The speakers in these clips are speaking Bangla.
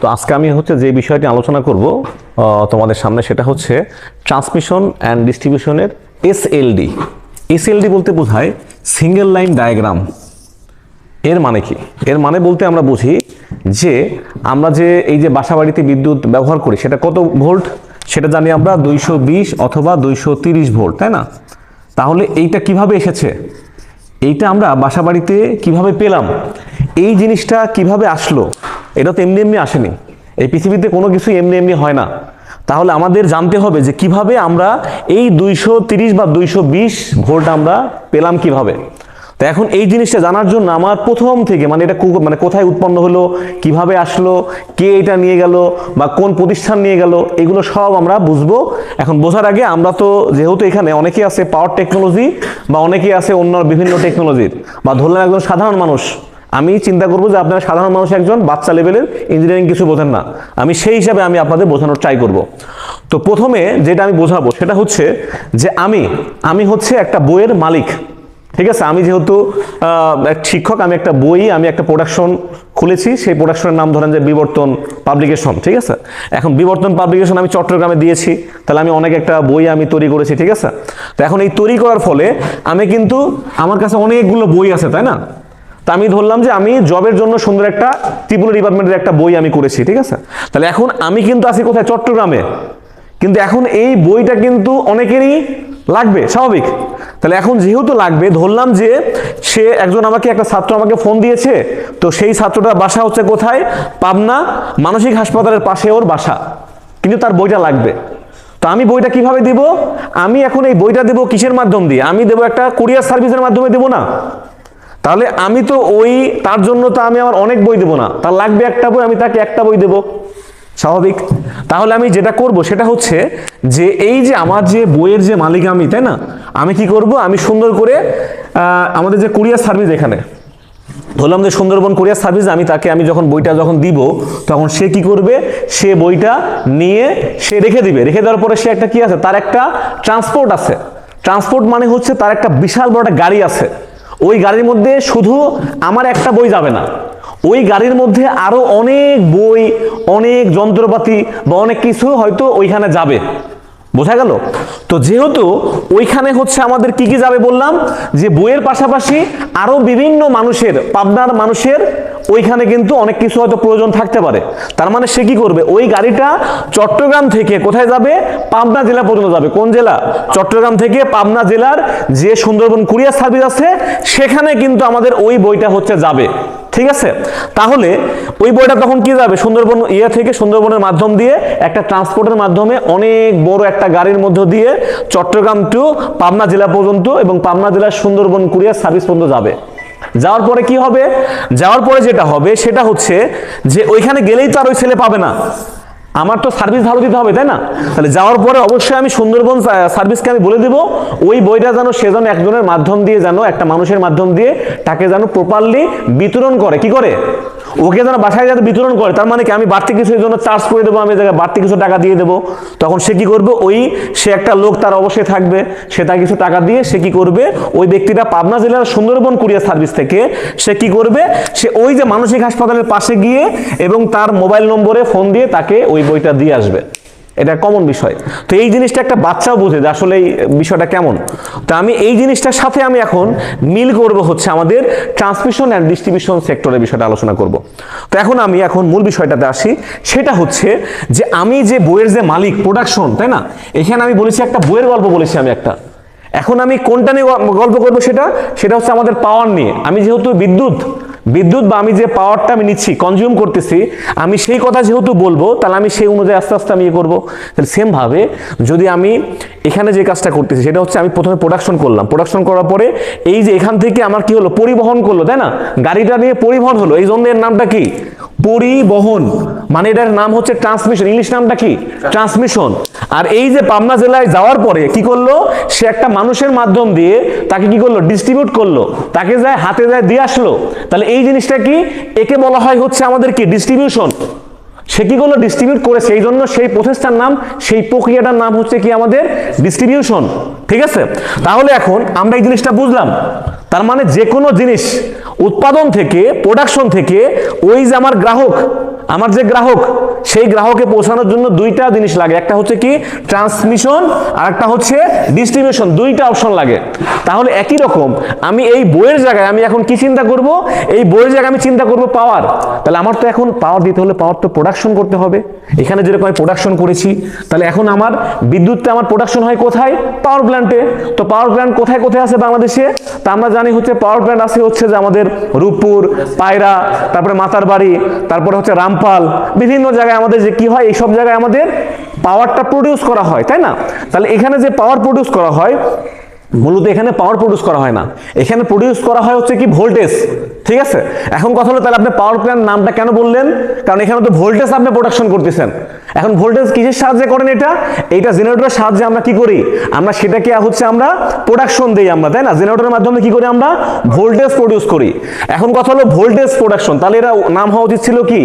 তো আজকে আমি হচ্ছে যে বিষয়টি আলোচনা করব তোমাদের সামনে সেটা হচ্ছে ট্রান্সমিশন অ্যান্ড ডিস্ট্রিবিউশনের এসএলডি এসএলডি বলতে বোঝায় সিঙ্গেল লাইন ডায়াগ্রাম এর মানে কি? এর মানে বলতে আমরা বুঝি যে আমরা যে এই যে বাসাবাড়িতে বিদ্যুৎ ব্যবহার করি, সেটা কত ভোল্ট? সেটা জানি আমরা দুইশো বিশ অথবা দুইশো ভোল্ট, তাই না? তাহলে এইটা কীভাবে এসেছে? এইটা আমরা বাসাবাড়িতে কীভাবে পেলাম? এই জিনিসটা কীভাবে আসলো? এটা তো এমনি এমনি আসেনি। এই পৃথিবীতে কোনো কিছু এমনি এমনি হয় না। তাহলে আমাদের জানতে হবে যে কীভাবে আমরা এই দুইশো তিরিশ বা দুইশো বিশ ভোল্ট আমরা পেলাম কীভাবে। তো এখন এই জিনিসটা জানার জন্য আমার প্রথম থেকে মানে এটা মানে কোথায় উৎপন্ন হলো, কীভাবে আসলো, কে এটা নিয়ে গেল বা কোন প্রতিষ্ঠান নিয়ে গেল, এগুলো সব আমরা বুঝব। এখন বোঝার আগে আমরা তো যেহেতু এখানে অনেকেই আছে পাওয়ার টেকনোলজি বা অনেকেই আছে অন্য বিভিন্ন টেকনোলজির বা ধরলাম একজন সাধারণ মানুষ আমি চিন্তা করব যে আপনারা সাধারণ মানুষ একজন, বাচ্চা লেভেলের ইঞ্জিনিয়ারিং কিছু বোঝেন না। আমি সেই হিসাবে আমি আপনাদের বোঝানোর ট্রাই করব। তো প্রথমে যেটা আমি বোঝাবো সেটা হচ্ছে যে আমি আমি হচ্ছে একটা বইয়ের মালিক। ঠিক আছে? আমি যেহেতু এক শিক্ষক, আমি একটা বই, আমি একটা প্রোডাকশন খুলেছি, সেই প্রোডাকশনের নাম ধরেন যে বিবর্তন পাবলিকেশন ঠিক আছে? এখন বিবর্তন পাবলিকেশন আমি চট্টগ্রামে দিয়েছি, তাহলে আমি অনেক একটা বই আমি তৈরি করেছি, ঠিক আছে? তো এখন এই তৈরি করার ফলে আমি কিন্তু, আমার কাছে অনেকগুলো বই আছে, তাই না? তা আমি ধরলাম যে আমি জবের জন্য সুন্দর একটা ত্রিপুরা ডিপার্টমেন্টের একটা বই আমি করেছি, ঠিক আছে? তাহলে এখন আমি কিন্তু আছি কোথায়? চট্টগ্রামে। কিন্তু এখন এই বইটা কিন্তু অনেকেরই লাগবে, স্বাভাবিক। তাহলে এখন যেহেতু লাগবে, ধরলাম যে সে একজন আমাকে, একটা ছাত্র আমাকে ফোন দিয়েছে, তো সেই ছাত্রটার বাসা হচ্ছে কোথায়? পাবনা মানসিক হাসপাতালের পাশে ওর বাসা। কিন্তু তার বইটা লাগবে। তো আমি বইটা কীভাবে দিব? আমি এখন এই বইটা দেব কিসের মাধ্যম দিয়ে? আমি দেবো একটা কুরিয়ার সার্ভিসের মাধ্যমে দেবো না? তাহলে আমি তো ওই, তার জন্য তো আমি আমার অনেক বই দেবো না। তার লাগবে একটা বই, আমি তাকে একটা বই দেবো। স্বাভাবিক? তাহলে আমি যেটা করব, সেটা হচ্ছে যে এই যে আমার যে বইয়ের যে মালিক আমি, তাই না? আমি কি করব? আমি সুন্দর করে আমাদের যে কুরিয়ার সার্ভিস এখানে। ধরলাম যে সুন্দরবন কুরিয়ার সার্ভিস, আমি তাকে, আমি যখন বইটা যখন দিব, তখন সে কি করবে? সে বইটা নিয়ে সে রেখে দিবে। রেখে দেওয়ার পরে সে একটা কি আছে? তার একটা ট্রান্সপোর্ট আছে। ট্রান্সপোর্ট মানে হচ্ছে তার একটা বিশাল বড় একটা গাড়ি আছে। ওই গাড়ির মধ্যে শুধু আমার একটা বই যাবে না। ওই গাড়ির মধ্যে আরও অনেক বই, অনেক যন্ত্রপাতি বা অনেক কিছু হয়তো ওইখানে যাবে। বোঝা গেল? তো যেহেতু ওইখানে হচ্ছে আমাদের কি কি যাবে বললাম? যে বইয়ের পাশাপাশি আরও বিভিন্ন মানুষের, পাবনার মানুষের ওইখানে কিন্তু অনেক কিছু হয়তো প্রয়োজন থাকতে পারে। তার মানে সে কি করবে? ওই গাড়িটা চট্টগ্রাম থেকে কোথায় যাবে? পাবনা জেলা পর্যন্ত যাবে। কোন জেলা? চট্টগ্রাম থেকে পাবনা জেলার যে সুন্দরবন কুরিয়ার সার্ভিস আছে, সেখানে কিন্তু আমাদের ওই বইটা হচ্ছে যাবে। ঠিক আছে? তাহলে ওই বইটা তখন কি যাবে? সুন্দরবন ইয়ে থেকে সুন্দরবনের মাধ্যম দিয়ে একটা ট্রান্সপোর্টের মাধ্যমে অনেক বড় একটা গাড়ির মধ্য দিয়ে চট্টগ্রাম টু পাবনা জেলা পর্যন্ত এবং পাবনা জেলার সুন্দরবন কুরিয়ার সার্ভিস পর্যন্ত যাবে। যাওয়ার পরে কি হবে? যাওয়ার পরে যেটা হবে সেটা হচ্ছে যে ওইখানে গেলেই তো আর ওই ছেলে পাবে না। আমার তো সার্ভিস ভালো দিতে হবে, তাই না? তাহলে যাওয়ার পরে অবশ্যই আমি সুন্দরবন সার্ভিসকে আমি বলে দেব, ওই বইটা যেন সে যেন একজনের মাধ্যম দিয়ে যেন, একটা মানুষের মাধ্যম দিয়ে তাকে যেন প্রপারলি বিতরণ করে। কি করে? ওকে যেন বাসায় যাতে বিতরণ করে, তার মানে কি আমি বাড়তি কিছু জন্য চার্জ করে দেবো, আমি জায়গায় বাড়তি কিছু টাকা দিয়ে দেবো। তখন সে কি করবে? ওই সে একটা লোক তার অবশ্যই থাকবে, সে তার কিছু টাকা দিয়ে সে কি করবে? ওই ব্যক্তিটা পাবনা জেলার সুন্দরবন কুরিয়ার সার্ভিস থেকে সে কি করবে? সে ওই যে মানসিক হাসপাতালের পাশে গিয়ে এবং তার মোবাইল নম্বরে ফোন দিয়ে তাকে ওই বইটা দিয়ে আসবে। এটা কমন বিষয়। তো এই জিনিসটা একটা বাচ্চাও বুঝে যে আসলে এই বিষয়টা কেমন। তো আমি এই জিনিসটার সাথে আমি এখন মিল করব হচ্ছে আমাদের ট্রান্সমিশন অ্যান্ড ডিস্ট্রিবিউশন সেক্টরের বিষয়টা আলোচনা করব। তো এখন আমি এখন মূল বিষয়টাতে আসি। সেটা হচ্ছে যে আমি যে বইয়ের যে মালিক প্রোডাকশন তাই না? এখানে আমি বলেছি একটা বইয়ের গল্প বলেছি আমি একটা। এখন আমি কোনটা নিয়ে গল্প করব সেটা? সেটা হচ্ছে আমাদের পাওয়ার নিয়ে। আমি যেহেতু বিদ্যুৎ বিদ্যুৎ বা আমি যে পাওয়ারটা আমি নিচ্ছি কনজিউম করতেছি, আমি সেই কথা যেহেতু বলব, তাহলে আমি সেই অনুযায়ী আস্তে আস্তে আমি ইয়ে করব। তাহলে সেমভাবে যদি আমি এখানে যে কাজটা করতেছি, সেটা হচ্ছে আমি প্রথমে প্রোডাকশন করলাম। প্রোডাকশন করার পরে এই যে এখান থেকে আমার কি হলো? পরিবহন করল, তাই না? গাড়িটা নিয়ে পরিবহন হলো। এই জন্য এর নামটা কি? পরিবহন মানে এটার নাম হচ্ছে ট্রান্সমিশন ইংলিশ নামটা কি? ট্রান্সমিশন আর এই যে পাবনা জেলায় যাওয়ার পরে কি করল? সে একটা মানুষের মাধ্যম দিয়ে তাকে কি করল? ডিস্ট্রিবিউট করল। তাকে যায়, হাতে যায় দিয়ে আসলো। তাহলে এই জিনিসটা কি? একে বলা হয় হচ্ছে আমাদের কি? ডিস্ট্রিবিউশন সে কি করল? ডিস্ট্রিবিউট করে, সেই জন্য সেই প্রসেসটার নাম, সেই প্রক্রিয়াটার নাম হচ্ছে কি আমাদের? ডিস্ট্রিবিউশন ঠিক আছে? তাহলে এখন আমরা এই জিনিসটা বুঝলাম। তার মানে যে কোনো জিনিস উৎপাদন থেকে প্রোডাকশন থেকে ওই যে আমার গ্রাহক আমার যে গ্রাহক, সেই গ্রাহকে পৌঁছানোর জন্য দুইটা জিনিস লাগে। একটা হচ্ছে কি? ট্রান্সমিশন আর একটা হচ্ছে ডিস্ট্রিবিউশন দুইটা অপশন লাগে। তাহলে একই রকম, আমি এই বইয়ের জায়গায় আমি এখন কি চিন্তা করব? এই বইয়ের জায়গায় আমি চিন্তা করব পাওয়ার তাহলে আমার তো এখন পাওয়ার দিতে হলে পাওয়ার তো প্রোডাকশন করতে হবে। এখানে যেরকম আমি প্রোডাকশন করেছি, তাহলে এখন আমার বিদ্যুৎটা আমার প্রোডাকশন হয় কোথায়? পাওয়ার প্ল্যান্টে তো পাওয়ার প্ল্যান্ট কোথায় কোথায় আছে বাংলাদেশে? তা আমরা জানি হচ্ছে পাওয়ার প্ল্যান্ট আছে হচ্ছে যে আমাদের রূপপুর, পায়রা, তারপরে মাতারবাড়ি, তারপরে হচ্ছে রামপাল বিভিন্ন জায়গায় আমাদের যে কি হয় এই সব জায়গায় আমাদের পাওয়ারটা প্রডিউস করা হয়, তাই না? তাহলে এখানে যে পাওয়ার প্রডিউস করা হয় মূলত এখানে পাওয়ার প্রডিউস করা হয় না। এখানে প্রডিউস করা হয় হচ্ছে কি ভোল্টেজ ঠিক আছে? এখন কথা হলো তাহলে আপনি পাওয়ার প্ল্যান্ট নামটা কেন বললেন? কারণ এখানে তো ভোল্টেজ আপনি প্রোডাকশন করতেছেন। এখন ভোল্টেজ কিসের সাহায্যে করেন এটা? এইটা জেনারেটরের সাহায্যে আমরা কি করি? আমরা সেটাকে হচ্ছে আমরা প্রোডাকশন দেই আমরা, তাই না? জেনারেটরের মাধ্যমে কি করি আমরা? ভোল্টেজ প্রডিউস করি। এখন কথা হলো ভোল্টেজ প্রোডাকশন তাহলে এটা নাম হওয়া উচিত ছিল কি?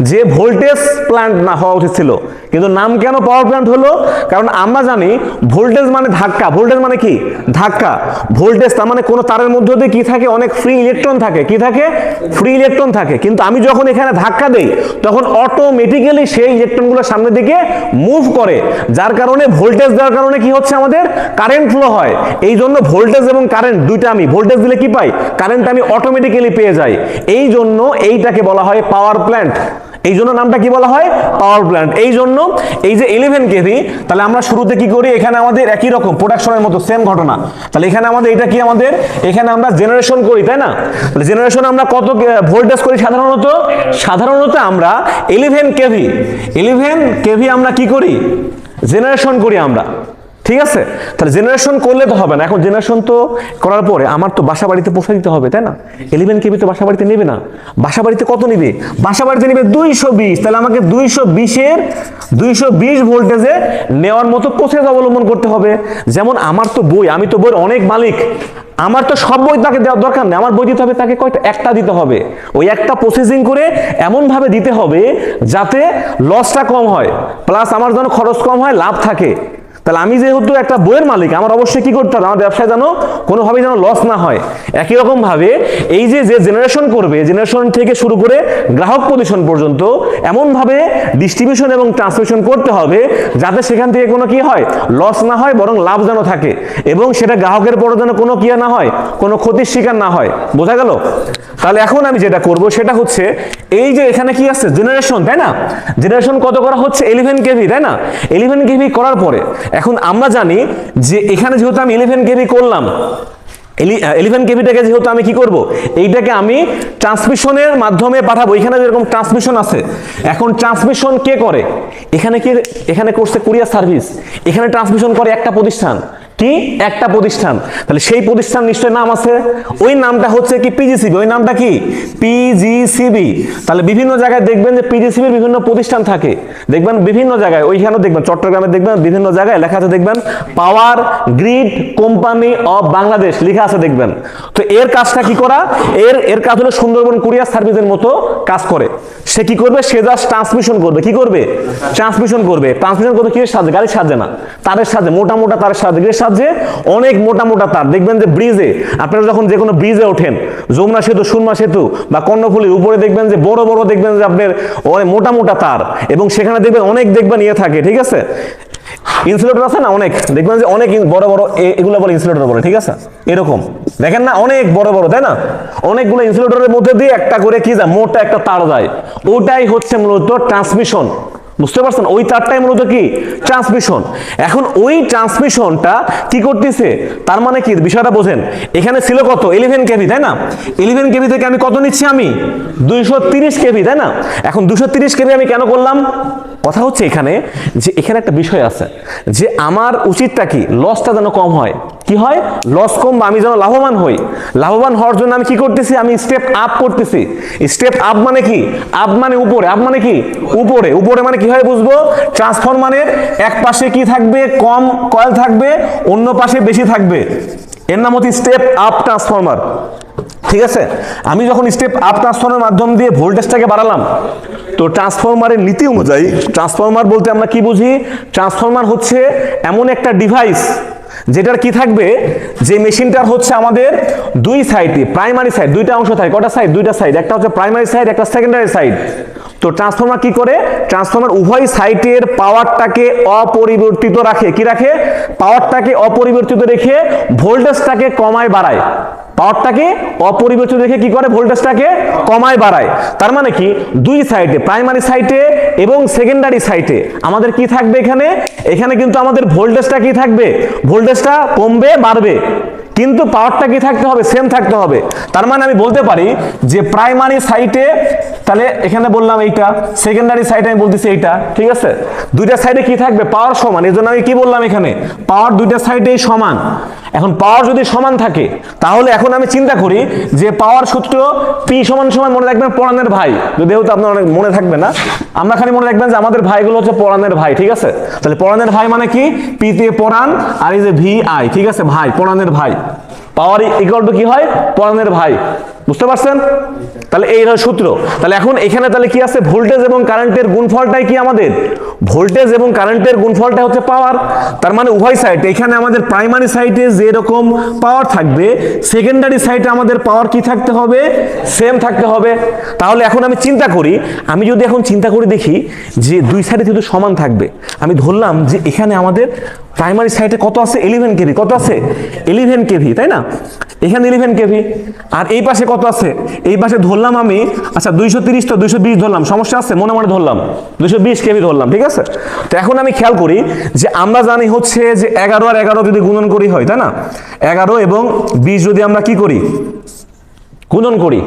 যে ভোল্টেজ প্ল্যান্ট না হওয়া উচিত ছিল। কিন্তু নাম কেন পাওয়ার প্ল্যান্ট হলো? কারণ আমরা জানি ভোল্টেজ মানে ধাক্কা ভোল্টেজ মানে কি? ধাক্কা, ভোল্টেজ, তার মানে কোনো তারের মধ্যে দিয়ে কি থাকে? অনেক ফ্রি ইলেকট্রন থাকে। কি থাকে? ফ্রি ইলেকট্রন থাকে। কিন্তু আমি যখন এখানে ধাক্কা দেই, তখন অটোমেটিক্যালি সেই ইলেকট্রনগুলো সামনের দিকে মুভ করে। যার কারণে ভোল্টেজ দেওয়ার কারণে কি হচ্ছে আমাদের? কারেন্ট ফ্লো হয়। এই জন্য ভোল্টেজ এবং কারেন্ট দুইটা আমি, ভোল্টেজ দিলে কি পাই? কারেন্ট আমি অটোমেটিক্যালি পেয়ে যাই। এই জন্য এইটাকে বলা হয় পাওয়ার প্ল্যান্ট এই জন্য নামটা কি বলা হয়? পাওয়ার প্ল্যান্ট এই জন্য এই যে ইলেভেন কেভি তাহলে আমরা শুরুতে কি করি? এখানে আমাদের একই রকম প্রোডাকশনের মতো সেম ঘটনা। তাহলে এখানে আমাদের এটা কি আমাদের? এখানে আমরা জেনারেশন করি, তাই না? তাহলে জেনারেশন আমরা কত ভোল্টেজ করি সাধারণত? সাধারণত আমরা ইলেভেন কেভি ইলেভেন কেভি আমরা কি করি? জেনারেশন করি আমরা। ঠিক আছে? তাহলে জেনারেশন করলে তো হবে না। এখন জেনারেশন তো করার পরে আমার তো বাসা বাড়িতে পৌঁছে দিতে হবে, তাই না? ইলেভেন কেবি তো বাসা বাড়িতে নেবে না। বাসা বাড়িতে কত নেবে? বাসা বাড়িতে নেবে দুইশো বিশ। তাহলে আমাকে দুইশো বিশের দুইশো বিশ ভোল্টেজে নেওয়ার মতো প্রসেস অবলম্বন করতে হবে। যেমন আমার তো বই, আমি তো বইয়ের অনেক মালিক। আমার তো সব বই তাকে দেওয়ার দরকার নেই। আমার বই দিতে হবে তাকে কয়টা? একটা দিতে হবে। ওই একটা প্রসেসিং করে এমনভাবে দিতে হবে যাতে লসটা কম হয়। প্লাস আমার যেন খরচ কম হয়, লাভ থাকে। তাহলে আমি যেহেতু একটা বইয়ের মালিক, আমার অবশ্যই কি করতে হবে? আমার ব্যবসায় যেন কোনোভাবেই যেন লস না হয়। একই রকম ভাবে এই যে যে জেনারেশন করবে জেনারেশন থেকে শুরু করে গ্রাহক প্রতিষ্ঠান পর্যন্ত এমনভাবে ডিস্ট্রিবিউশন এবং ট্রান্সমিশন করতে হবে যাতে সেখান থেকে কোনো কি হয়? লস না হয়, বরং লাভ যেন থাকে। এবং সেটা গ্রাহকের পর যেন কোনো কি না হয়, কোনো ক্ষতির শিকার না হয়। বোঝা গেল? তাহলে এখন আমি যেটা করব সেটা হচ্ছে এই যে এখানে কি আছে? জেনারেশন তাই না? জেনারেশন কত করা হচ্ছে? ইলেভেন কেভি, তাই না? ইলেভেন কেভি করার পরে, এখন আমরা জানি যে এখানে যেহেতু আমি ইলেভেন কেভি করলাম ইলেভেন কেভিটাকে যেহেতু আমি কি করব? এইটাকে আমি ট্রান্সমিশনের মাধ্যমে পাঠাবো। এখানে যেরকম ট্রান্সমিশন আছে, এখন ট্রান্সমিশন কে করে? এখানে কি, এখানে করছে কুরিয়ার সার্ভিস এখানে ট্রান্সমিশন করে একটা প্রতিষ্ঠান। কি? একটা প্রতিষ্ঠান। তাহলে সেই প্রতিষ্ঠান নিশ্চয় নাম আছে? ওই নামটা হচ্ছে কি পিজিসিবি ওই নামটা কি? পিজিসিবি তাহলে বিভিন্ন জায়গায় দেখবেন যে পিজিসিবির বিভিন্ন প্রতিষ্ঠান থাকে। দেখবেন বিভিন্ন জায়গায়, ওইখানেও দেখবেন, চট্টগ্রামে দেখবেন, বিভিন্ন জায়গায় লেখা আছে দেখবেন power grid company of Bangladesh লেখা আছে দেখবেন। তো এর কাজটা কি করা? এর এর কাজ হলো সুন্দরবন কুরিয়ার সার্ভিসের মতো কাজ করে। সে কি করবে? সে জাস্ট ট্রান্সমিশন করবে। কি করবে? ট্রান্সমিশন করবে। ট্রান্সমিশন করবে কিসের সাহায্যে? গাড়ির সাহায্যে না। তারের সাহায্যে, মোটা মোটা তারের সাহায্যে সাহায্যে অনেক মোটা মোটা তার। দেখবেন যে ব্রিজে আপনারা যখন যে কোনো ব্রিজে ওঠেন, যমুনা সেতু, সুরমা সেতু বা কর্ণফুলির উপরে দেখবেন যে বড় বড় দেখবেন যে আপনার অনেক মোটা মোটা তার এবং সেখানে দেখবেন অনেক দেখবেন ইয়ে থাকে, ঠিক আছে? ইনসুলেটর আছে না অনেক? দেখবেন যে অনেক বড় বড় এগুলো বলে ইনসুলেটর বলে, ঠিক আছে? এরকম। দেখেন না, অনেক বড় বড়, তাই না? অনেকগুলো ইনসুলেটরের মধ্যে দিয়ে একটা করে কি যায়, মোটা একটা তার যায়। ওটাই হচ্ছে মূলত ট্রান্সমিশন বুঝতে পারছেন? ওই তারটাই মূলত কি? ট্রান্সমিশন এখন ওই ট্রান্সমিশনটা কি করতেছে? তার মানে কি? বিষয়টা বোঝেন। এখানে ছিল কত? ইলেভেন কেভি, তাই না? ইলেভেন কেভি থেকে আমি কত নিচ্ছি আমি? দুইশো তিরিশ কেভি, তাই না? এখন দুশো তিরিশ কেভি আমি কেন করলাম? কথা হচ্ছে এখানে যে, এখানে একটা বিষয় আছে যে, আমার উচিতটা কি? লসটা যেন কম হয়। কি হয়? লস কম বা আমি যেন লাভবান হই। লাভবান হওয়ার জন্য আমি কি করতেছি? আমি স্টেপ আপ করতেছি। স্টেপ আপ মানে কি? আপ মানে উপরে। আপ মানে কি? উপরে। উপরে মানে কীভাবে বুঝব? ট্রান্সফরমারের এক পাশে কি থাকবে? কম কয়েল থাকবে, অন্য পাশে বেশি থাকবে। এর নাম হচ্ছে স্টেপ আপ ট্রান্সফরমার ঠিক আছে? আমি যখন স্টেপ আপ ট্রান্সফরমারের মাধ্যম দিয়ে ভোল্টেজটাকে বাড়ালাম, তো ট্রান্সফরমারের নীতি অনুযায়ী ট্রান্সফরমার বলতে আমরা কি বুঝি? ট্রান্সফরমার হচ্ছে এমন একটা ডিভাইস যেটার কি থাকবে? যে মেশিনটার হচ্ছে আমাদের দুই সাইডে প্রাইমারি সাইড দুইটা অংশ থাকে। কটা সাইড দুইটা সাইড একটা হচ্ছে প্রাইমারি সাইড একটা সেকেন্ডারি সাইড তো ট্রান্সফর্মার কি করে? ট্রান্সফর্মার উভয় সাইটের পাওয়ারটাকে অপরিবর্তিত রাখে। কি রাখে? পাওয়ারটাকে অপরিবর্তিত রেখে ভোল্টেজটাকে কমায় বাড়ায়। পাওয়ারটাকে অপরিবর্তিত রেখে কি করে? ভোল্টেজটাকে কমায় বাড়ায়। তার মানে কি? দুই সাইডে প্রাইমারি সাইটে এবং সেকেন্ডারি সাইটে আমাদের কি থাকবে এখানে? এখানে কিন্তু আমাদের ভোল্টেজটা কি থাকবে? ভোল্টেজটা কমবে, বাড়বে। কিন্তু পাওয়ারটা কি থাকতে হবে? সেম থাকতে হবে। তার মানে আমি বলতে পারি যে প্রাইমারি সাইটে তাহলে এখানে বললাম এইটা সেকেন্ডারি সাইটে আমি বলতেছি এইটা, ঠিক আছে? দুইটা সাইডে কি থাকবে? পাওয়ার সমান। এই জন্য আমি কি বললাম এখানে? পাওয়ার দুইটা সাইডেই সমান। এখন পাওয়ার যদি সমান থাকে, তাহলে এখন আমি চিন্তা করি যে পাওয়ার সূত্র পি সমান সমান মনে রাখবেন পড়ানের ভাই। যদি তো আপনার অনেক মনে থাকবে না। আমরা খালি মনে রাখবেন যে আমাদের ভাইগুলো হচ্ছে পড়ানের ভাই, ঠিক আছে? তাহলে পড়ানের ভাই মানে কি? পি তে পড়ান আর এই যে ভি আই ঠিক আছে? ভাই পড়ানের ভাই। Gracias. পাওয়ার ইকুয়াল টু কি হয়? পড়ানের ভাই। বুঝতে পারছেন? তাহলে এই হলো সূত্র। তাহলে এখন এখানে তাহলে কি আছে? ভোল্টেজ এবং কারেন্টের গুণফলটাই কি আমাদের? ভোল্টেজ এবং কারেন্টের গুণফলটা হচ্ছে পাওয়ার তার মানে উভয় সাইড এখানে আমাদের প্রাইমারি সাইডে যেরকম পাওয়ার থাকবে সেকেন্ডারি সাইডে আমাদের পাওয়ার কি থাকতে হবে? সেম থাকতে হবে। তাহলে এখন আমি চিন্তা করি, আমি যদি এখন চিন্তা করে দেখি যে দুই সাইডে যেহেতু সমান থাকবে। আমি ধরলাম যে এখানে আমাদের প্রাইমারি সাইডে কত আছে? Eleven KV. কত আছে? ইলেভেন কেভি, তাই না? এখানে ইলেভেন কেভি। আর এই পাশে কত আছে? এই পাশে ধরলাম আমি আচ্ছা দুইশো তিরিশ তো দুইশো বিশ ধরলাম। সমস্যা আছে? মনে মনে ধরলাম। দুইশো বিশ কেভি ধরলাম, ঠিক আছে? তো এখন আমি খেয়াল করি যে আমরা জানি হচ্ছে যে এগারো আর এগারো যদি গুণন করি হয়, তাই না? এগারো এবং বিশ যদি আমরা কি করি? গুণন করি।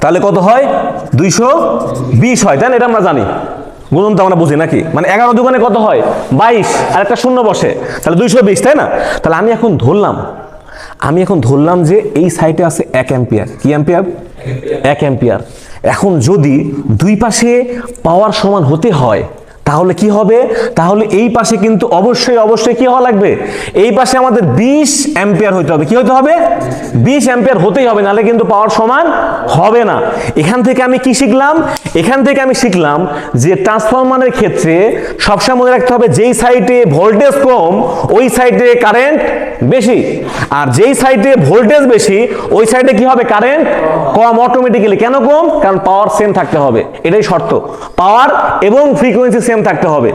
তাহলে কত হয়? দুইশো বিশ হয়, তাই না? এটা আমরা জানি। গুণন তো আমরা বুঝি নাকি? মানে এগারো দোকানে কত হয়? বাইশ। আর একটা শূন্য বসে। তাহলে দুইশো বিশ, তাই না? তাহলে আমি এখন ধরলাম। আমি এখন ধরলাম যে এই সাইটে আছে এক অ্যাম্পিয়ার। কি অ্যাম্পিয়ার? এক অ্যাম্পিয়ার। এখন যদি দুই পাশে পাওয়ার সমান হতে হয় তাহলে কি হবে? তাহলে এই পাশে কিন্তু অবশ্যই অবশ্যই কি হওয়া লাগবে? এই পাশে আমাদের বিশ অ্যাম্পিয়ার হতে হবে। কি হতে হবে? বিশ অ্যাম্পিয়ার হতেই হবে, নাহলে কিন্তু পাওয়ার সমান হবে না। এখান থেকে আমি কি শিখলাম? এখান থেকে আমি শিখলাম যে ট্রান্সফরমারের ক্ষেত্রে সবসময় মনে রাখতে হবে, যেই সাইডে ভোল্টেজ কম, ওই সাইডে কারেন্ট বেশি। আর যেই সাইডে ভোল্টেজ বেশি, ওই সাইডে কি হবে? কারেন্ট কম অটোমেটিক্যালি কেন কম? কারণ পাওয়ার সেম থাকতে হবে। এটাই শর্ত। পাওয়ার এবং ফ্রিকোয়েন্সি সেম থাকতে হবে।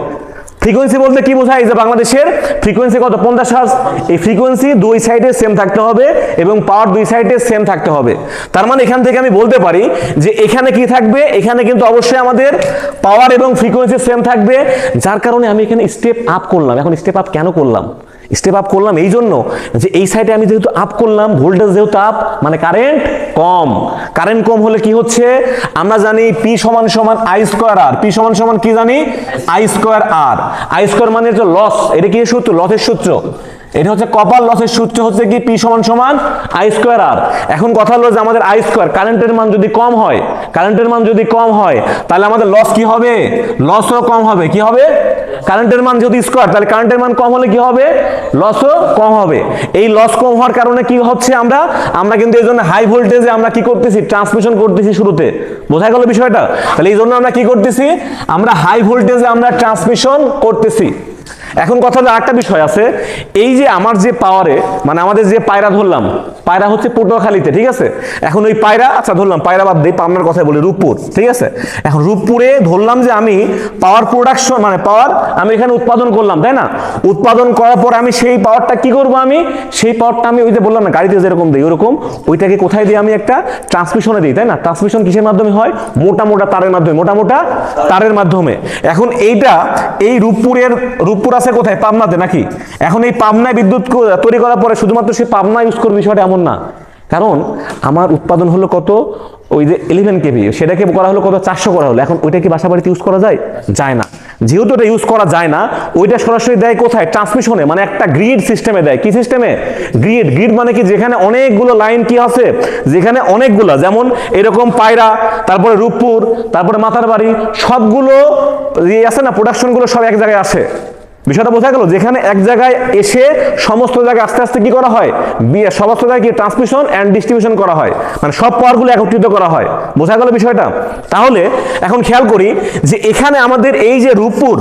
ফ্রিকোয়েন্সি বলতে কি বোঝায়? যে বাংলাদেশের ফ্রিকোয়েন্সি কত? পঞ্চাশ হার্জ এই ফ্রিকোয়েন্সি দুই সাইডে সেম থাকতে হবে এবং পাওয়ার দুই সাইডে সেম থাকতে হবে। তার মানে এখান থেকে আমি বলতে পারি যে এখানে কি থাকবে? এখানে কিন্তু অবশ্যই আমাদের পাওয়ার এবং ফ্রিকোয়েন্সি সেম থাকবে। যার কারণে আমি এখানে স্টেপ আপ করলাম। এখন স্টেপ আপ কেন করলাম? স্টেপ আপ করলাম এই জন্য যে এই সাইডে আমি যেহেতু আপ করলাম ভোল্টেজ যেহেতু আপ মানে কারেন্ট কম। কারেন্ট কম হলে কি হচ্ছে? আমরা জানি পি সমান সমান আই স্কোয়ার আর পি সমান সমান কি জানি? I square R I square মানে যে লস এটা কি সূত্র? লসের সূত্র। এটা হচ্ছে কপার লসের সূত্র হচ্ছে কি? পি সমান সমান আই স্কোয়ার আর। এখন কথা হলো যে আমাদের আই স্কোয়ার, কারেন্টের মান যদি কম হয়, কারেন্টের মান যদি কম হয়, তাহলে আমাদের লস কি হবে? লসও কম হবে। কি হবে? কারেন্টের মান যদি স্কোয়ার, তাহলে কারেন্টের মান কম হলে কি হবে? লসও কম হবে। এই লস কম হওয়ার কারণে কি হচ্ছে আমরা? আমরা কিন্তু এই জন্য হাই ভোল্টেজে আমরা কি করতেছি? ট্রান্সমিশন করতেছি শুরুতে। বোঝা গেল বিষয়টা? তাহলে এই জন্য আমরা কি করতেছি? আমরা হাই ভোল্টেজে আমরা ট্রান্সমিশন করতেছি। এখন কথা হলো একটা বিষয় আছে, এই যে আমার যে পাওয়ারে মানে আমাদের যে পায়রা ধরলাম, পায়রা হচ্ছে পটুয়াখালীতে ঠিক আছে? এখন ওই পায়রা আচ্ছা ধরলাম, পায়রা বাদ দিই পাবনার কথা বলি, রূপপুর, ঠিক আছে? এখন রূপপুরে ধরলাম যে আমি পাওয়ার প্রোডাকশন মানে পাওয়ার আমি এখানে উৎপাদন করলাম, তাই না? উৎপাদন করার পর আমি সেই পাওয়ারটা কি করব আমি? সেই পাওয়ারটা আমি ওই যে বললাম না, গাড়িতে যেরকম দিই, ওরকম, ওইটাকে কোথায় দিই আমি একটা ট্রান্সমিশনে দিই, তাই না? ট্রান্সমিশন কিসের মাধ্যমে হয়? মোটা মোটা তারের মাধ্যমে, মোটা মোটা তারের মাধ্যমে। এখন এইটা, এই রূপপুরের, রূপপুর আছে কোথায়? পাবনাতে নাকি? এখন এই পাবনায় বিদ্যুৎ তৈরি করার পরে শুধুমাত্র সে পাবনা ইউজ করবে বিষয়টা এমন না। কারণ আমার উৎপাদন হলো কত? ওই যে ইলেভেন কেভি সেটাকে করা হলো কত? চারশো করা হলো। এখন ওইটা কি বাসা বাড়িতে ইউজ করা যায়? যায় না। যেহেতু এটা ইউজ করা যায় না, ওইটা সরাসরি দেয় কোথায়? ট্রান্সমিশনে মানে একটা গ্রিড সিস্টেমে দেয়। কি সিস্টেমে গ্রিড গ্রিড মানে কি? যেখানে অনেকগুলো লাইন কি আছে? যেখানে অনেকগুলো, যেমন এরকম পায়রা, তারপরে রূপপুর, তারপরে মাথার বাড়ি সবগুলো ইয়ে আছে না? প্রোডাকশনগুলো সব এক জায়গায় আসে বিষয়টা বোঝা গেল, যেখানে এক জায়গায় এসে সমস্ত জায়গায় আস্তে আস্তে কি করা হয়? সমস্ত জায়গায় কি ট্রান্সমিশন অ্যান্ড ডিস্ট্রিবিউশন করা হয়? মানে সব পাওয়ারগুলো একত্রিত করা হয়। বোঝা গেল বিষয়টা? তাহলে এখন খেয়াল করি যে এখানে আমাদের এই যে রূপপুর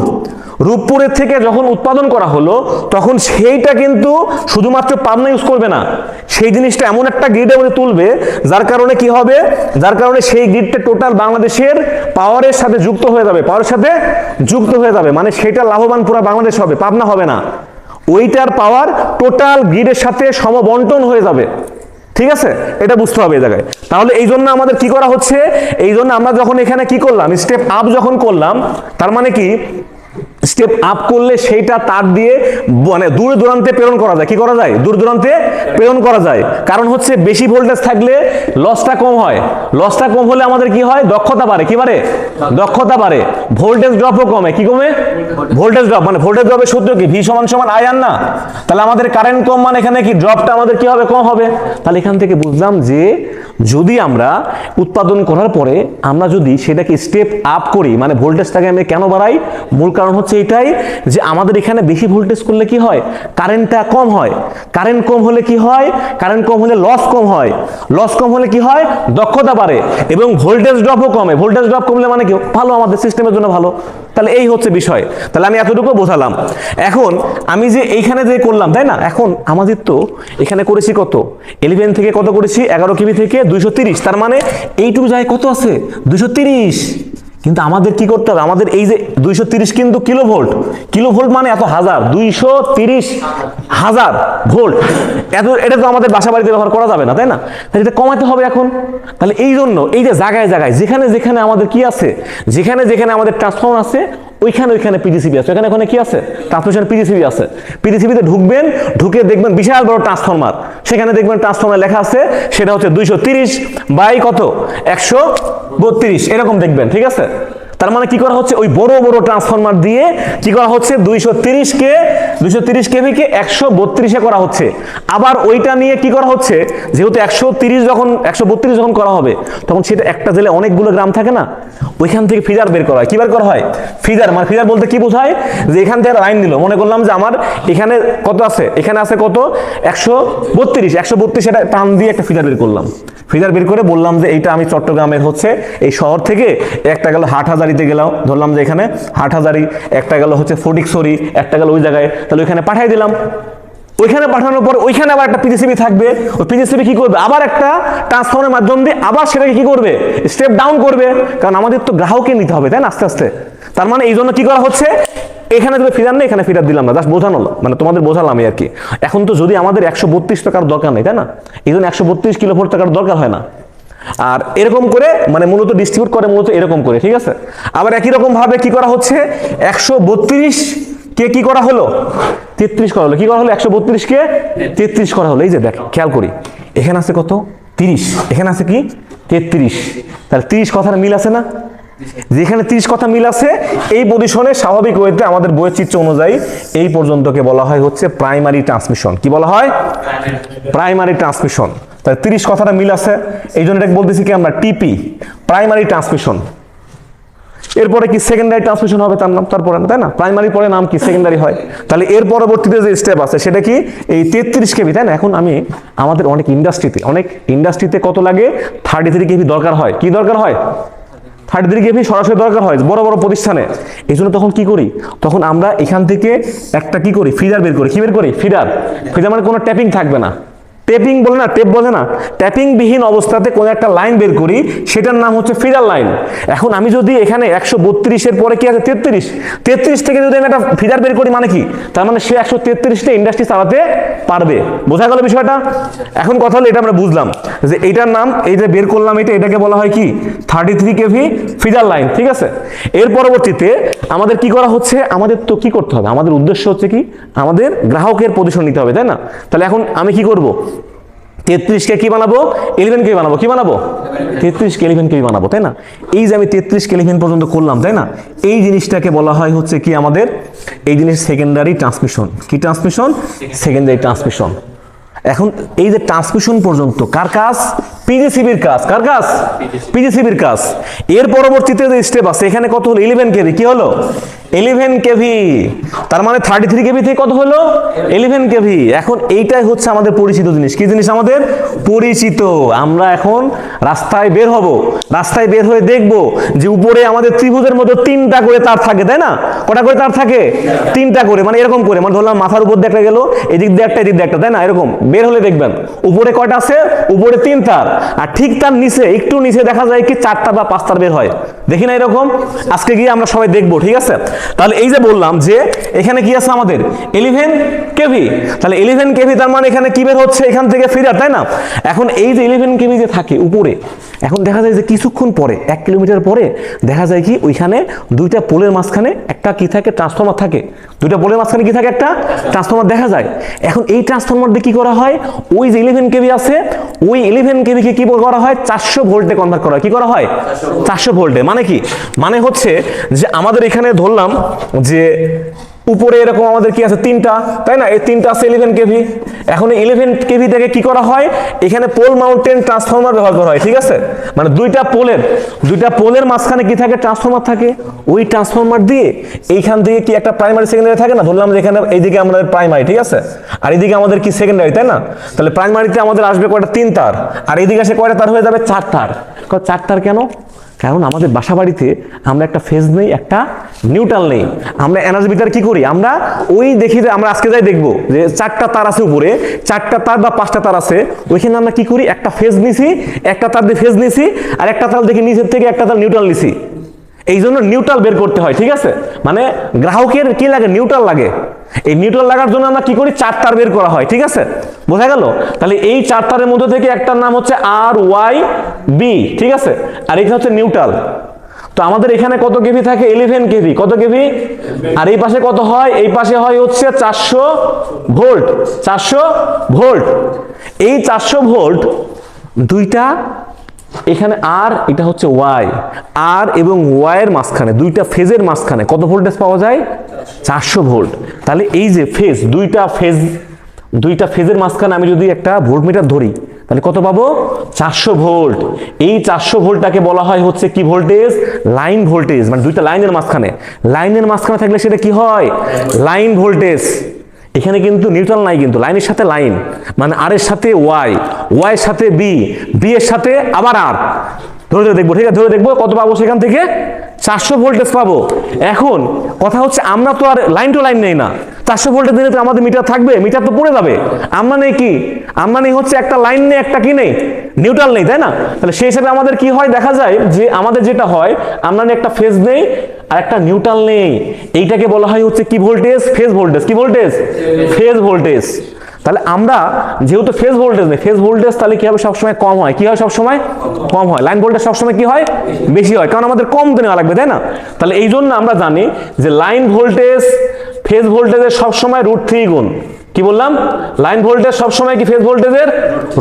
রূপপুরের থেকে যখন উৎপাদন করা হলো, তখন সেইটা কিন্তু শুধুমাত্র পাবনা ইউজ করবে না। সেই জিনিসটা এমন একটা গ্রিডের মধ্যে তুলবে, যার কারণে কি হবে? যার কারণে সেই গ্রিডটা টোটাল বাংলাদেশের পাওয়ারের সাথে যুক্ত হয়ে যাবে। পাওয়ারের সাথে যুক্ত হয়ে যাবে। মানে সেটা লাভবান পুরো বাংলাদেশ হবে, পাবনা হবে না। ওইটার পাওয়ার টোটাল গ্রিডের সাথে সমবন্টন হয়ে যাবে। ঠিক আছে? এটা বুঝতে হবে এই জায়গায়। তাহলে এই জন্য আমাদের কি করা হচ্ছে? এই জন্য আমরা যখন এখানে কি করলাম? স্টেপ আপ যখন করলাম, তার মানে কি? স্টেপ আপ করলে সেইটা তার দিয়ে মানে দূর দূরান্তে প্রেরণ করা যায়। কি করা যায়? দূর দূরান্তে প্রেরণ করা যায়। কারণ হচ্ছে বেশি ভোল্টেজ থাকলে লসটা কম হয়। লসটা কম হলে আমাদের কি হয়? দক্ষতা বাড়ে। কি বাড়ে? দক্ষতা বাড়ে। ভোল্টেজ ড্রপও কমে। কি কমে? ভোল্টেজ ড্রপ মানে ভোল্টেজ ড্রপের সূত্র কি? ভি সমান সমান আর না? তাহলে আমাদের কারেন্ট কম মানে এখানে কি? ড্রপটা আমাদের কি হবে কম হবে? তাহলে এখান থেকে বুঝলাম যে যদি আমরা উৎপাদন করার পরে আমরা যদি সেটাকে স্টেপ আপ করি মানে ভোল্টেজটাকে আমি কেন বাড়াই? মূল কারণ হচ্ছে এটাই যে আমাদের এখানে বেশি ভোল্টেজ করলে কি হয়? কারেন্টটা কম হয়। কারেন্ট কম হলে কি হয়? কারেন্ট কম হলে লস কম হয়। লস কম হলে কি হয়? দক্ষতা বাড়ে এবং ভোল্টেজ ড্রপও কমে। ভোল্টেজ ড্রপ কমলে মানে কি? ভালো, আমাদের সিস্টেমের জন্য ভালো। তাহলে এই হচ্ছে বিষয়। তাহলে আমি এতটুকু বোঝালাম। এখন আমি যে এইখানে যে করলাম, তাই না? এখন আমাদের তো এখানে করেছি কত? ইলেভেন থেকে কত করেছি? এগারো কেবি থেকে দুইশো তিরিশ, তার মানে এইটুকু যায় কত আছে? দুইশো তিরিশ। কিন্তু আমাদের কি করতে হবে? আমাদের এই যে দুইশো তিরিশ কিন্তু কিলো ভোল্ট কিলো ভোল্ট মানে এত হাজার। দুইশো তিরিশ হাজার ভোল্ট। এত, এটা তো আমাদের বাসা বাড়িতে ব্যবহার করা যাবে না, তাই না? তাহলে এটা কমাতে হবে এখন। তাহলে এই জন্য এই যে জায়গায় জায়গায়, যেখানে যেখানে আমাদের কি আছে? যেখানে যেখানে আমাদের ট্রান্সফর্ম আছে ওইখানে ওইখানে পিডিসিবি আছে। ওখানে ওখানে কি আছে? ট্রান্সমিশন পিডিসিবি আছে। পিডিসিবিতে ঢুকবেন, ঢুকে দেখবেন বিশাল বড় ট্রান্সফরমার সেখানে দেখবেন ট্রান্সফরমার লেখা আছে, সেটা হচ্ছে দুইশো তিরিশ বাই কত? একশো বত্রিশ। এরকম দেখবেন, ঠিক আছে? তার মানে কি করা হচ্ছে? ওই বড় বড় ট্রান্সফরমার দিয়ে কি করা হচ্ছে? দুইশো তিরিশ কে দুইশো তিরিশ কেভিকে একশো বত্রিশে করা হচ্ছে। আবার ওইটা নিয়ে কি করা হচ্ছে? যেহেতু একশো তিরিশ যখন, একশো বত্রিশ যখন করা হবে, তখন সেটা একটা জেলে অনেকগুলো গ্রাম থাকে না? ওইখান থেকে ফিজার বের করা হয়। কি বের করা হয়? ফিজার মানে ফিজার বলতে কি বোঝায়? যে এখান থেকে লাইন দিল। মনে করলাম যে আমার এখানে কত আছে? এখানে আছে কত? একশো বত্রিশ। একশো বত্রিশ এটা টান দিয়ে একটা ফিজার বের করলাম। ফিজার বের করে বললাম যে এইটা আমি চট্টগ্রামের হচ্ছে, এই শহর থেকে একটা গেল হাটহাজারিতে গেলাম, ধরলাম যে এখানে হাটহাজারি, একটা গেল হচ্ছে ফটিকসরি একটা গেল ওই জায়গায়, তাহলে ওইখানে পাঠিয়ে দিলাম। ওইখানে পাঠানোর পর ওইখানে আবার একটা পিজিসিবি থাকবে, ওই পিজিসিবি কি করবে? আবার একটা ট্রান্সফর্মের মাধ্যম দিয়ে আবার সেটাকে কি করবে? স্টেপ ডাউন করবে। কারণ আমাদের তো গ্রাহককে নিতে হবে, তাই না? আস্তে আস্তে। তার মানে এই জন্য কি করা হচ্ছে? এখানে যদি ফিরার নেই, এখানে ফিরার দিলাম না জাস্ট বোঝানো মানে তোমাদের বোঝালাম আর কি। এখন তো যদি আমাদের একশো বত্রিশ টাকার দরকার নেই, তাই না? এই জন্য একশো বত্রিশ কিলো ভোল্ট টাকার দরকার হয় না। আর এরকম করে মানে মূলত ডিস্ট্রিবিউট করে মূলত এরকম করে ঠিক আছে? আবার একই রকম ভাবে কি করা হচ্ছে? একশো বত্রিশ কে কি করা হলো? তেত্রিশ করা হলো। কি করা হলো? একশো বত্রিশ কে তেত্রিশ করা হলো। এই যে দেখ খেয়াল করি। এখানে আছে কত? তিরিশ। এখানে আছে কি? তেত্রিশ। তাহলে তিরিশ কথার মিল আছে না? যেখানে তিরিশ কথা মিল আছে এই পজিশনে স্বাভাবিক ওয়েতে আমাদের বইয়ের চিত্র অনুযায়ী এই পর্যন্তকে বলা হয় হচ্ছে প্রাইমারি ট্রান্সমিশন কি বলা হয়? প্রাইমারি ট্রান্সমিশন তাহলে তিরিশ কথাটা মিল আছে, এই জন্য এটাকে বলতেছি কি আমরা টিপি প্রাইমারি ট্রান্সমিশন এরপরে কি সেকেন্ডারি ট্রান্সমিশন হবে তার নাম? তারপরে তাই না? প্রাইমারি পরে নাম কি? সেকেন্ডারি হয়। তাহলে এর পরবর্তীতে যে স্টেপ আছে, সেটা কি? এই তেত্রিশ কেবি, তাই না? এখন আমি আমাদের অনেক ইন্ডাস্ট্রিতে অনেক ইন্ডাস্ট্রিতে কত লাগে? থার্টি থ্রি কেবি দরকার হয়। কি দরকার হয়? থার্টি থ্রি কেবি সরাসরি দরকার হয়, বড় বড় প্রতিষ্ঠানে। এই জন্য তখন কি করি? তখন আমরা এখান থেকে একটা কি করি? ফিডার বের করি। কি বের করি? ফিডার ফিডার মানে কোনো ট্যাপিং থাকবে না। টেপিং বলে না টেপ বলে না। ট্যাপিং বিহীন অবস্থাতে কোনো একটা লাইন বের করি, সেটার নাম হচ্ছে ফিডার লাইন এখন আমি যদি এখানে একশো বত্রিশের পরে কি আছে? তেত্রিশ। তেত্রিশ থেকে যদি আমি একটা ফিডার বের করি মানে কি? তার মানে সে একশো তেত্রিশটা ইন্ডাস্ট্রি চালাতে পারবে। বোঝা গেল বিষয়টা? এখন কথা হলো, এটা আমরা বুঝলাম যে এইটার নাম এইটা বের করলাম এটা, এটাকে বলা হয় কি? Thirty three KV feeder line ঠিক আছে? এর পরবর্তীতে আমাদের কি করা হচ্ছে? আমাদের তো কি করতে হবে? আমাদের উদ্দেশ্য হচ্ছে কি? আমাদের গ্রাহকের পজিশন নিতে হবে, তাই না? তাহলে এখন আমি কি করব? তেত্রিশকে কি বানাবো? ইলেভেন কে বানাবো। কি বানাবো? তেত্রিশকে ইলেভেন কে বানাবো, তাই না? এই যে আমি তেত্রিশকে ইলেভেন পর্যন্ত করলাম, তাই না? এই জিনিসটাকে বলা হয় হচ্ছে কি আমাদের? এই জিনিস সেকেন্ডারি ট্রান্সমিশন কি ট্রান্সমিশন সেকেন্ডারি ট্রান্সমিশন এখন এই যে ট্রান্সমিশন পর্যন্ত কার কাজ? পিজিসিবির কাজ কার কাজ? পিজিসিবির কাজ। এর পরবর্তীতে যে স্টেপ আছে এখানে কত হলো? ইলেভেন কেভি কি হলো? Eleven KV. তার মানে থার্টি থ্রি কেভি থেকে কত হলো? Eleven KV. এখন এইটাই হচ্ছে আমাদের পরিচিত জিনিস। কি জিনিস আমাদের? পরিচিত। আমরা এখন রাস্তায় বের হব। রাস্তায় বের হয়ে দেখব যে উপরে আমাদের ত্রিভুজের মধ্যে তিনটা করে তার থাকে তাই না? কটা করে তার থাকে? তিনটা করে মানে এরকম করে। মানে ধরলাম মাথার উপর দিয়ে একটা গেল এদিক দিয়ে একটা এদিক দিয়ে একটা তাই না? এরকম। বের হলে দেখবেন উপরে কয়টা আছে? উপরে তিন তার আর ঠিক তার নিচে, একটু নিচে দেখা যায় কি চারটা বা পাঁচ তার বের হয়। দেখি না এরকম? আজকে গিয়ে আমরা সবাই দেখব, ঠিক আছে? তাহলে এই যে বললাম যে এখানে কি আছে আমাদের? Eleven KV. তাহলে ইলেভেন কেভি তার মানে এখানে কি বের হচ্ছে? এখান থেকে ফিরার তাই না? এখন এই যে ইলেভেন কেভি যে থাকে উপরে এখন দেখা যায় যে কিছুক্ষণ পরে, এক কিলোমিটার পরে, দেখা যায় কি ওইখানে দুইটা পোলের মাঝখানে একটা কি থাকে? ট্রান্সফরমার থাকে। দুইটা পোলের মাঝখানে কি থাকে একটা? ট্রান্সফরমার দেখা যায়। এখন এই ট্রান্সফরমার দিয়ে কি করা হয়? ওই যে ইলেভেন কেভি আছে, ওই ইলেভেন কেভিকে কি করা হয়? চারশো ভোল্টে কনভার্ট করা হয়। কি করা হয়? চারশো ভোল্টে। মানে কি? মানে হচ্ছে যে আমাদের এখানে ধরলাম যে উপরে এরকম আমাদের কি আছে? তিনটা, তাই না? এই তিনটা আছে ইলেভেন কেভি। এখন ইলেভেন কেভি থেকে কি করা হয়? এখানে পোল মাউন্টেন ট্রান্সফরমার ব্যবহার করা হয়, ঠিক আছে? মানে দুইটা পোলের দুইটা পোলের মাঝখানে কি থাকে? ট্রান্সফরমার থাকে। ওই ট্রান্সফরমার দিয়ে এইখান থেকে কি একটা প্রাইমারি সেকেন্ডারি থাকে না? ধরলাম যে এখানে এইদিকে আমাদের প্রাইমারি ঠিক আছে? আর এইদিকে আমাদের কি সেকেন্ডারি তাই না? তাহলে প্রাইমারিতে আমাদের আসবে কয়টা? তিন তার। আর এইদিকে আসে কয়টা? তার হয়ে যাবে চার তার। চার তার কেন? কারণ আমাদের বাসা বাড়িতে আমরা একটা ফেজ নেই, একটা নিউট্রাল নেই। আমরা এনার্জি মিটার কি করি? আমরা ওই দেখি যে আমরা আজকে যাই দেখব যে চারটা তার আছে উপরে, চারটা তার বা পাঁচটা তার আছে, ওইখানে আমরা কি করি? একটা ফেজ নিছি, একটা তার দিয়ে ফেজ নিছি, আর একটা তার দেখি নিচের থেকে একটা তার নিউট্রাল নিছি। এই জন্য নিউট্রাল বের করতে হয়, ঠিক আছে? মানে গ্রাহকের কি লাগে? নিউট্রাল লাগে। এই নিউট্রাল লাগার জন্য আমরা কি করি? চার তার বের করা হয়, ঠিক আছে? বোঝা গেল? তাহলে এই চার তারের মধ্যে থেকে একটার নাম হচ্ছে আর ওয়াই বি ঠিক আছে? আর এটা হচ্ছে নিউট্রাল তো আমাদের এখানে কত কেভি থাকে? Eleven KV. কত কেভি? আর এই পাশে কত হয়? এই পাশে হয় হচ্ছে চারশো ভোল্ট। চারশো ভোল্ট। এই চারশো ভোল্ট দুইটা এখানে আর এটা হচ্ছে ওয়াই আর এবং ওয়াইয়ের মাঝখানে, দুইটা ফেজের মাঝখানে কত ভোল্টেজ পাওয়া যায়? চারশো ভোল্ট তাহলে এই যে ফেজ দুইটা ফেজ দুইটা ফেজের মাঝখানে আমি যদি একটা ভোল্টমিটার ধরি, তাহলে কত পাবো? চারশো ভোল্ট এই চারশো ভোল্টটাকে বলা হয় হচ্ছে কি ভোল্টেজ লাইন ভোল্টেজ মানে দুইটা লাইনের মাঝখানে। লাইনের মাঝখানে থাকলে সেটা কি হয়? লাইন ভোল্টেজ এখানে কিন্তু নিউট্রাল নাই কিন্তু লাইনের সাথে লাইন মানে আর এর সাথে ওয়াই ওয়াই এর সাথে বি বি এর সাথে আবার আর ধরে ধরে দেখব, ঠিক আছে? ধরে দেখব কত পাবো সেখান থেকে? চারশো ভোল্টেজ পাবো। এখন কথা হচ্ছে, আমরা তো আর লাইন টু লাইন নেই না। চারশো ভোল্টেজ দিলে তো আমাদের মিটার থাকবে মিটার তো পড়ে যাবে। আমরা নেই কি? আমরা নেই হচ্ছে একটা লাইন নেই, একটা কি নেই? নিউট্রাল নেই, তাই না? তাহলে সেই হিসাবে আমাদের কি হয়? দেখা যায় যে আমাদের যেটা হয়, আমরা নেই একটা ফেজ নেই, আর একটা নিউট্রাল নেই। এইটাকে বলা হয় হচ্ছে কি ভোল্টেজ ফেজ ভোল্টেজ কি ভোল্টেজ ফেজ ভোল্টেজ তাহলে আমরা যেহেতু ফেজ ভোল্টেজ নেই ফেজ ভোল্টেজ তাহলে কি হবে সবসময় কম হয়? কি হয় সবসময়? কম হয়। লাইন ভোল্টেজ সবসময় কি হয়? বেশি হয়। কারণ আমাদের কম তো নেওয়া লাগবে, তাই না? তাহলে এই জন্য আমরা জানি যে লাইন ভোল্টেজ ফেজ ভোল্টেজের সবসময় রুট থ্রি গুণ। কি বললাম? লাইন ভোল্টেজ সবসময় কি ফেজ ভোল্টেজের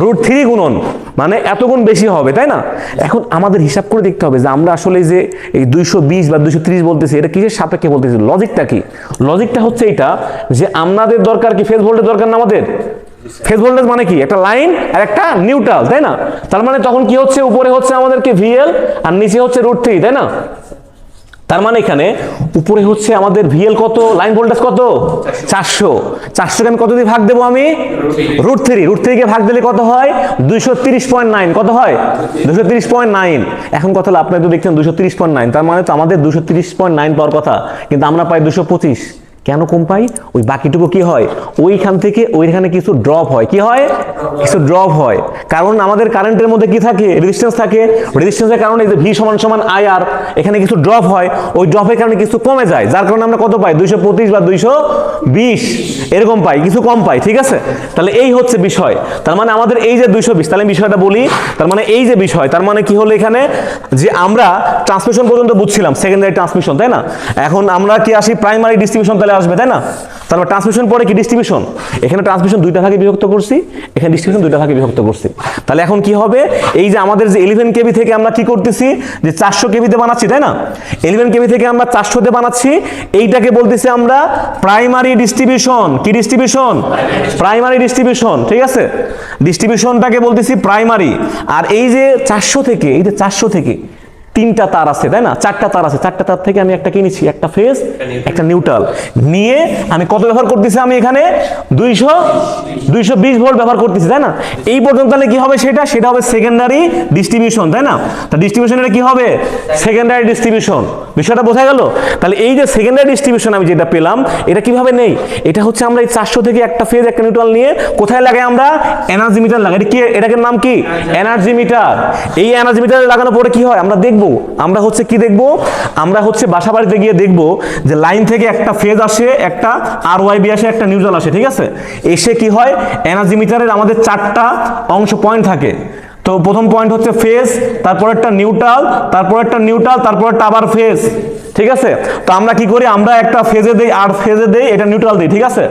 রুট থ্রি গুণন। মানে এত গুণ বেশি হবে, তাই না? এখন আমাদের হিসাব করে দেখতে হবে যে আমরা আসলে যে এই দুইশো বিশ বা দুইশো ত্রিশ বলতেছি, এটা কিসের সাপেক্ষে বলতেছি? লজিকটা কি? লজিকটা হচ্ছে এটা যে আমাদের দরকার কি? ফেজ ভোল্টেজ দরকার না আমাদের? ফেজ ভোল্টেজ মানে কি? একটা লাইন আর একটা নিউট্রাল তাই না? তার মানে তখন কি হচ্ছে? উপরে হচ্ছে আমাদেরকে ভিএল আর নিচে হচ্ছে রুট থ্রি তাই না? তার মানে এখানে উপরে হচ্ছে আমাদের ভিএল কত? লাইন ভোল্টেজ কত? চারশো। চারশোকে আমি কত দিয়ে ভাগ দেবো আমি? রুট থ্রি রুট থ্রিকে ভাগ দিলে কত হয়? দুইশো তিরিশ পয়েন্ট নাইন কত হয়? দুশো তিরিশ পয়েন্ট নাইন এখন কথা হলো, আপনি তো দেখছেন দুশো তিরিশ পয়েন্ট নাইন তার মানে তো আমাদের দুশো তিরিশ পয়েন্ট নাইন পাওয়ার কথা, কিন্তু আমরা পাই দুশো পঁচিশ। কেন কম পাই ওই বাকিটুকু কি হয়? ওইখান থেকে ওইখানে কিছু ড্রপ হয়। কি হয়? কিছু ড্রপ হয়। কারণ আমাদের কারেন্টের মধ্যে কি থাকে? রেজিস্ট্যান্স থাকে। রেজিস্ট্যান্সের কারণে এই যে ভি সমান সমান আই আর এখানে কিছু ড্রপ হয়। ওই ড্রপের কারণে কিছু কমে যায়। যার কারণে আমরা কত পাই? দুইশো পঁচিশ বা দুইশো বিশ। এরকম পাই। কিছু কম পাই। ঠিক আছে? তাহলে এই হচ্ছে বিষয়। তার মানে আমাদের এই যে দুইশো বিশ, তাহলে বিষয়টা বলি। তার মানে এই যে বিষয়, তার মানে কি হলো এখানে? যে আমরা ট্রান্সমিশন পর্যন্ত বুঝছিলাম। সেকেন্ডারি ট্রান্সমিশন তাই না? এখন আমরা কি আসি? প্রাইমারি ডিস্ট্রিবিউশন তাহলে আসবে, তাই না? তারপর ট্রান্সমিশন পরে কি? ডিস্ট্রিবিউশন এখানে ট্রান্সমিশন দুইটা ভাগে বিভক্ত করছি, এখানে ডিস্ট্রিবিউশন দুইটা ভাগে বিভক্ত করছি। তাহলে এখন কি হবে? এই যে আমাদের যে ইলেভেন কেবি থেকে আমরা কি করতেছি? যে চারশো কেবিতে বানাচ্ছি, তাই না? ইলেভেন কেবি থেকে আমরা চারশোতে বানাচ্ছি। এইটাকে বলতেছি আমরা প্রাইমারি ডিস্ট্রিবিউশন কি ডিস্ট্রিবিউশন প্রাইমারি ডিস্ট্রিবিউশন ঠিক আছে? ডিস্ট্রিবিউশনটাকে বলতেছি প্রাইমারি আর এই যে চারশো থেকে, এই যে চারশো থেকে তিনটা তার আছে, তাই না? চারটা তার আছে। চারটা তার থেকে আমি একটা কিনেছি, একটা ফেস একটা নিউট্রাল নিয়ে আমি কত ব্যবহার করতেছি আমি এখানে? দুইশো দুইশো বিশ ভোল্ট ব্যবহার করতেছি, তাই না? এই পর্যন্ত তাহলে কি হবে সেটা? সেটা হবে সেকেন্ডারি ডিস্ট্রিবিউশন তাই না? তা ডিস্ট্রিবিউশনের কি হবে? সেকেন্ডারি ডিস্ট্রিবিউশন বিষয়টা বোঝা গেল? তাহলে এই যে সেকেন্ডারি ডিস্ট্রিবিউশন আমি যেটা পেলাম, এটা কীভাবে নেই? এটা হচ্ছে আমরা এই চারশো থেকে একটা ফেজ একটা নিউট্রাল নিয়ে কোথায় লাগাই আমরা? এনার্জি মিটার লাগাই। এটা কি, এটাকে নাম কি? এনার্জি মিটার এই এনার্জি মিটার লাগানোর পরে কি হয়? আমরা দেখব আমরা হচ্ছে কি দেখব? আমরা হচ্ছে বাসা বাড়িতে গিয়ে দেখব যে লাইন থেকে একটা ফেজ আসে, একটা আর ওয়াইবি আসে, একটা নিউট্রাল আসে, ঠিক আছে? এসে কি হয়? এনার্জি মিটারের আমাদের চারটা অংশ পয়েন্ট থাকে। তো প্রথম পয়েন্ট হচ্ছে ফেজ তারপর একটা নিউট্রাল তারপর একটা নিউট্রাল তারপর একটা আবার ফেজ, ঠিক আছে? তো আমরা কি করি? আমরা একটা ফেজে দেই, আর ফেজে দেই, এটা নিউট্রাল দিই, ঠিক আছে?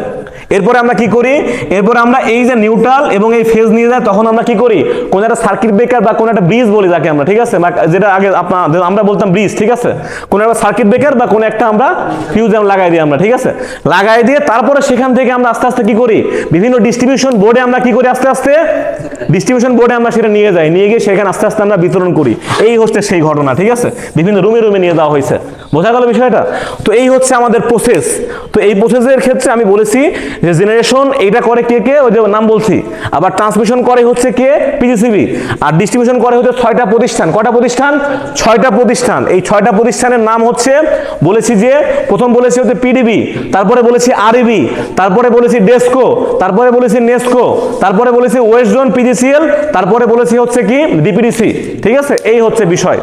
এরপরে আমরা কি করি? এরপরে আমরা এই যে নিউট্রাল এবং এই ফেজ নিয়ে যায়, তখন আমরা কি করি? কোন একটা সার্কিট ব্রেকার বা কোন একটা ব্রিজ বলি যাকে আমরা, ঠিক আছে? যেটা আগে আপনার আমরা বলতাম ব্রিজ ঠিক আছে? কোন একটা সার্কিট ব্রেকার বা কোন একটা আমরা ফিউজ লাগাই দিই আমরা, ঠিক আছে? লাগাই দিয়ে তারপরে সেখান থেকে আমরা আস্তে আস্তে কি করি? বিভিন্ন ডিস্ট্রিবিউশন বোর্ডে আমরা কি করি আস্তে আস্তে? ডিস্ট্রিবিউশন বোর্ডে আমরা সেটা নিয়ে যাই। নিয়ে গিয়ে সেখানে আস্তে আস্তে আমরা বিতরণ করি। এই হচ্ছে সেই ঘটনা, ঠিক আছে? বিভিন্ন রুমে রুমে নিয়ে যাওয়া হয়েছে। বোঝা গেল বিষয়টা? তো এই হচ্ছে আমাদের প্রসেস তো এই প্রসেসের ক্ষেত্রে আমি বলেছি যে জেনারেশন এইটা করে কে কে? ওই যে নাম বলছি। আবার ট্রান্সমিশন করে হচ্ছে কে? পিজিসিবি আর ডিস্ট্রিবিউশন করে হচ্ছে ছয়টা প্রতিষ্ঠান। কয়টা প্রতিষ্ঠান? ছয়টা প্রতিষ্ঠান। এই ছয়টা প্রতিষ্ঠানের নাম হচ্ছে, বলেছি যে, প্রথম বলেছি হচ্ছে পিডিবি তারপরে বলেছি আরইবি তারপরে বলেছি ডেস্কো তারপরে বলেছি নেস্কো তারপরে বলেছি ওয়েস্ট জোন পিজিসিএল তারপরে বলেছি হচ্ছে কি? ডিপিডিসি ঠিক আছে? এই হচ্ছে বিষয়।